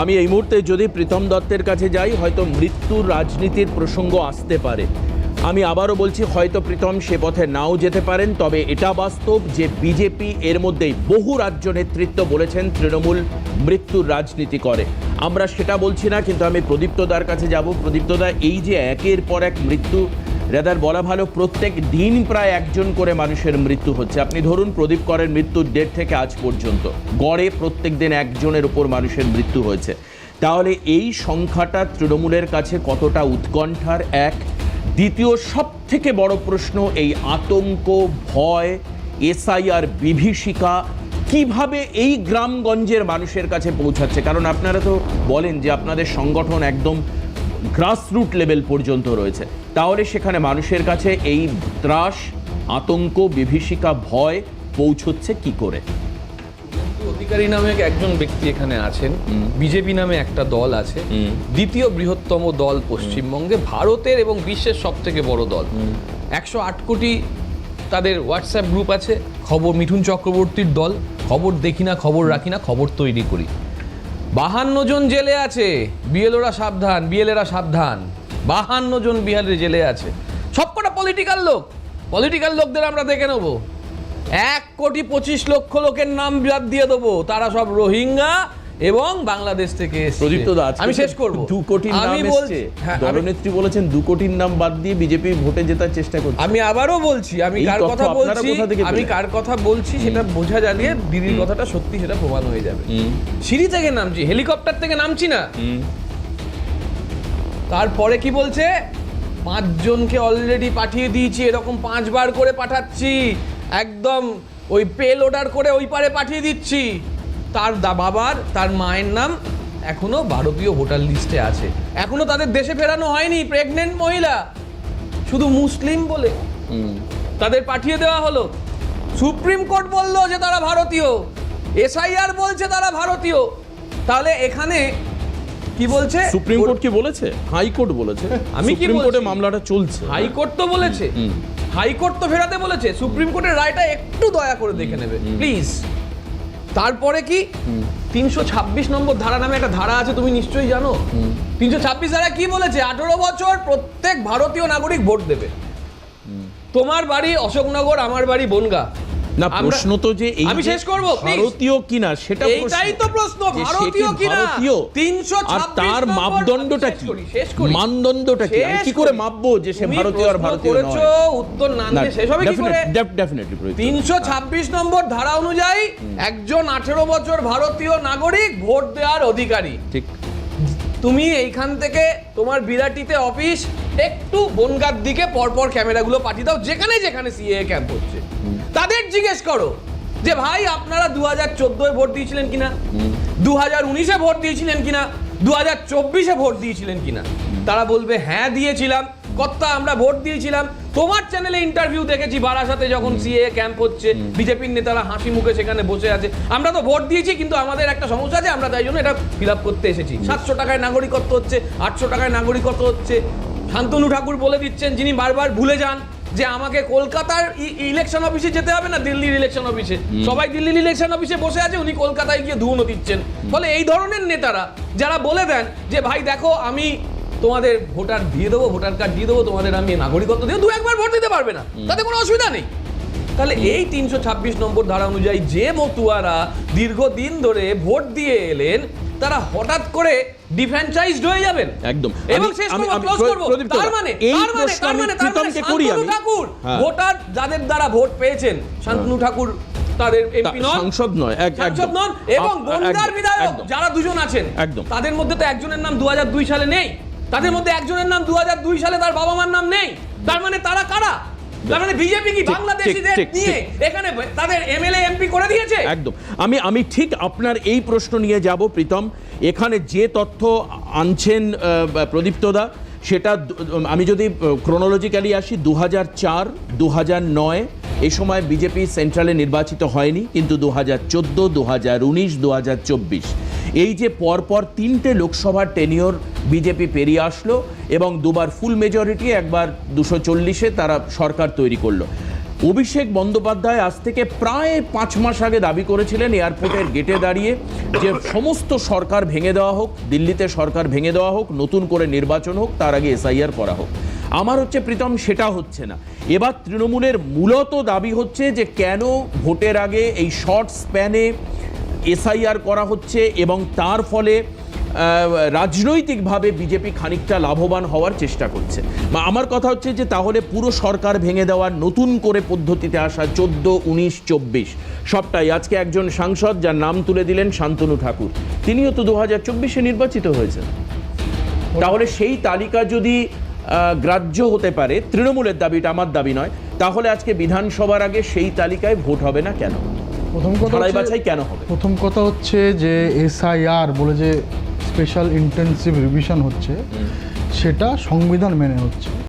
আমি এই মুহূর্তে যদি প্রীতম দত্তের কাছে যাই, হয়তো মৃত্যুর রাজনীতির প্রসঙ্গ আসতে পারে। আমি আবারও বলছি, হয়তো প্রীতম সে পথে নাও যেতে পারেন, তবে এটা বাস্তব যে বিজেপি এর মধ্যেই বহু রাজ্য নেতৃত্ব বলেছেন তৃণমূল মৃত্যুর রাজনীতি করে। আমরা সেটা বলছি না, কিন্তু আমি প্রদীপ্তদার কাছে যাব। প্রদীপ্তদা, এই যে একের পর এক মৃত্যু রেদার, বলা ভালো, প্রত্যেক দিন প্রায় একজন করে মানুষের মৃত্যু হচ্ছে। আপনি ধরুন, প্রদীপ করের মৃত্যুর ডেট থেকে আজ পর্যন্ত। গড়ে প্রত্যেক দিন একজনের উপর মানুষের মৃত্যু হয়েছে। তাহলে এই সংখ্যাটা তৃণমূলের কাছে কতটা উৎকণ্ঠার এক? দ্বিতীয় সব থেকে বড় প্রশ্ন, এই আতঙ্ক, ভয়, এসআইআর বিভীষিকা, কীভাবে এই গ্রামগঞ্জের মানুষের কাছে পৌঁছাচ্ছে? কারণ আপনারা তো বলেন যে আপনাদের সংগঠন একদম গ্রাসরুট লেভেল পর্যন্ত রয়েছে। তাহলে সেখানে মানুষের কাছে এই ত্রাস আতঙ্ক বিভীষিকা ভয় পৌঁছচ্ছে কি করে? অধিকারী নামে একজন ব্যক্তি এখানে আছেন। বিজেপি নামে একটা দল আছে। দ্বিতীয় বৃহত্তম দল পশ্চিমবঙ্গে ভারতের এবং বিশ্বের সব থেকে বড় দল। একশো আট কোটি তাদের হোয়াটসঅ্যাপ গ্রুপ আছে। খবর মিঠুন চক্রবর্তীর দল। খবর দেখি না খবর রাখি না খবর তৈরি করি। বাহান্ন জন জেলে আছে। বিএলওরা সাবধান বিএলএরা সাবধান। বাহান্ন জন বিহারের জেলে আছে। সবকটা পলিটিক্যাল লোক। পলিটিক্যাল লোকদের আমরা দেখে নেব। এক কোটি পঁচিশ লক্ষ লোকের নাম দিয়ে দেবো। তারা সব রোহিঙ্গা এবং বাংলাদেশ থেকে প্রদীপ্ত দা আজকে আমি শেষ করব। দু কোটির নাম আমি এসছে। বলছি হ্যাঁ, দলনেত্রী বলেছেন দু কোটির নাম বাদ দিয়ে বিজেপি ভোটে জেতার চেষ্টা করছে। আমি আবারও বলছি আমি কার কথা বলছি আমি কার কথা বলছি সেটা বোঝা জানিয়ে দিদির কথাটা সত্যি সেটা প্রমাণ হয়ে যাবে। সিঁড়ি থেকে নামছি হেলিকপ্টার থেকে নামছি না। তারপরে কি বলছে? পাঁচজনকে অলরেডি পাঠিয়ে দিয়েছি এরকম পাঁচবার করে পাঠাচ্ছি। একদম ওই পেল অর্ডার করে ওই পারে পাঠিয়ে দিচ্ছি। তার বাবার তার মায়ের নাম এখনও ভারতীয় ভোটার লিস্টে আছে। এখনও তাদের দেশে ফেরানো হয়নি প্রেগনেন্ট মহিলা। শুধু মুসলিম বলে। তাদের পাঠিয়ে দেওয়া হলো। সুপ্রিম কোর্ট বলল যে তারা ভারতীয়। এসআইআর বলছে তারা ভারতীয়। তাহলে এখানে কি বলছে? সুপ্রিম কোর্ট কি বলেছে? হাইকোর্ট বলেছে। আমি কি সুপ্রিম কোর্টে মামলাটা চলছে। হাইকোর্ট তো বলেছে। হাইকোর্ট তো ফেরাতে বলেছে। সুপ্রিম কোর্টের রায়টা একটু দয়া করে দেখে নেবে। প্লিজ। তারপরে কি? তিনশো ছাব্বিশ নম্বর ধারা নামে একটা ধারা আছে, তুমি নিশ্চয়ই জানো। তিনশো ছাব্বিশ ধারা কি বলেছে? আঠেরো বছর প্রত্যেক ভারতীয় নাগরিক ভোট দেবে। তোমার বাড়ি অশোকনগর, আমার বাড়ি বনগা। না প্রশ্ন তো যে এই আমি শেষ করব। ভারতীয় কিনা সেটা প্রশ্ন। এইটাই তো প্রশ্ন ভারতীয় কিনা? 326 আর তার মাপদণ্ডটা কি। মানদণ্ডটা কি কি করে। মাপবো যে সে ভারতীয় আর ভারতীয় করেছ, নয় উত্তর না দিলে শেষ হবে কি করে ডেফিনেটলি তিনশো ছাব্বিশ নম্বর ধারা অনুযায়ী একজন আঠেরো বছর ভারতীয় নাগরিক ভোট দেওয়ার অধিকারী ঠিক তুমি এইখান থেকে তোমার বিরাটিতে অফিস একটু বনগার দিকে পরপর ক্যামেরাগুলো পাঠিয়ে দাও যেখানে যেখানে সিএ ক্যাম্প হচ্ছে। তাদের জিজ্ঞেস করো যে ভাই আপনারা দু হাজার চোদ্দোয় ভোট দিয়েছিলেন কিনা? দু হাজার উনিশে ভোট দিয়েছিলেন কিনা? দু হাজার চব্বিশে ভোট দিয়েছিলেন কিনা? তারা বলবে হ্যাঁ দিয়েছিলাম। কর্তা আমরা ভোট দিয়েছিলাম। তোমার চ্যানেলে ইন্টারভিউ দেখেছি বারাসাতে যখন সিএ ক্যাম্প হচ্ছে। বিজেপির নেতারা হাসি মুখে সেখানে বসে আছে। আমরা তো ভোট দিয়েছি কিন্তু আমাদের একটা সমস্যা আছে। আমরা তাই জন্য এটা ফিল আপ করতে এসেছি। সাতশো টাকায় নাগরিকত্ব হচ্ছে আটশো টাকায় নাগরিকত্ব হচ্ছে। শান্তনু ঠাকুর বলে দিচ্ছেন যিনি বারবার ভুলে যান যে আমাকে কলকাতার ইলেকশন অফিসে যেতে হবে না দিল্লির ইলেকশন অফিসে সবাই দিল্লির ইলেকশন অফিসে বসে আছে উনি কলকাতায় গিয়ে ধুনো দিচ্ছেন। ফলে এই ধরনের নেতারা যারা বলে দেন যে ভাই দেখো আমি তোমাদের ভোটার দিয়ে দেবো ভোটার কার্ড দিয়ে দেবো তোমাদের আমি নাগরিকত্ব দিয়ে দু একবার ভোট দিতে পারবে না। তাতে কোনো অসুবিধা নেই। তাহলে এই তিনশো ছাব্বিশ নম্বর ধারা অনুযায়ী যে মতুয়ারা দীর্ঘদিন ধরে ভোট দিয়ে এলেন তারা হঠাৎ করে ডিফ্র্যাঞ্চাইজড হয়ে যাবেন একদম। এবং শেষ close প্র- করব। তার মানে তার মানে প্রশ্ন তার মানে তার মানে শান্তনু আমি। ঠাকুর হ্যাঁ। ভোটার যাদের দ্বারা ভোট পেয়েছেন শান্তনু ঠাকুর তাদের এমপি নন সাংসদ নয় সাংসদ নন এবং বনগার বিধায়ক যারা দুজন আছেন একদম। তাদের মধ্যে তো একজনের নাম দু হাজার দুই সালে নেই তাদের মধ্যে একজনের নাম দু হাজার দুই সালে তার বাবা মার নাম নেই তার মানে তারা কারা তার মানে বিজেপি কি বাংলাদেশিদের নিয়ে এখানে তাদের এমএলএ এমপি করে দিয়েছে? একদম। আমি আমি ঠিক আপনার এই প্রশ্ন নিয়ে যাব প্রীতম। এখানে যে তথ্য আনছেন প্রদীপ্তদা সেটা আমি যদি ক্রোনোলজিক্যালি আসি দু হাজার চার দু হাজার নয় এই সময় বিজেপি সেন্ট্রালে নির্বাচিত হয়নি কিন্তু দু হাজার চোদ্দ দু হাজার উনিশ দু হাজার চব্বিশ। এই যে পরপর তিনটে লোকসভার টেনিওর বিজেপি পেরিয়ে আসলো এবং দুবার ফুল মেজরিটি একবার দুশো চল্লিশে তারা সরকার তৈরি করল। অভিষেক বন্দ্যোপাধ্যায় আজ থেকে প্রায় পাঁচ মাস আগে দাবি করেছিলেন এয়ারপোর্টের গেটে দাঁড়িয়ে যে সমস্ত সরকার ভেঙে দেওয়া হোক, দিল্লিতে সরকার ভেঙে দেওয়া হোক, নতুন করে নির্বাচন হোক, তার আগে এসআইআর করা হোক। আমার হচ্ছে প্রীতম, সেটা হচ্ছে না। এবার তৃণমূলের মূলত দাবি হচ্ছে যে কেন ভোটের আগে এই শর্ট স্প্যানে এসআইআর করা হচ্ছে এবং তার ফলে রাজনৈতিকভাবে বিজেপি খানিকটা লাভবান হওয়ার চেষ্টা করছে। বা আমার কথা হচ্ছে যে তাহলে পুরো সরকার ভেঙে দেওয়ার নতুন করে পদ্ধতিতে আসা চোদ্দ, উনিশ, চব্বিশ, সবটাই। আজকে একজন সাংসদ যার নাম তুলে দিলেন শান্তনু ঠাকুর। তিনিও তো দু হাজার চব্বিশে নির্বাচিত হয়েছেন। তাহলে সেই তালিকা যদি গ্রাহ্য হতে পারে, তৃণমূলের দাবিটা আমার দাবি নয়, তাহলে আজকে বিধানসভার আগে সেই তালিকায় ভোট হবে না কেন? প্রথম কথা বাছাই কেন হবে? প্রথম কথা হচ্ছে যে এসআইআর বলে যে স্পেশাল ইন্টেনসিভ রিভিশন হচ্ছে সেটা সংবিধান মেনে হচ্ছে।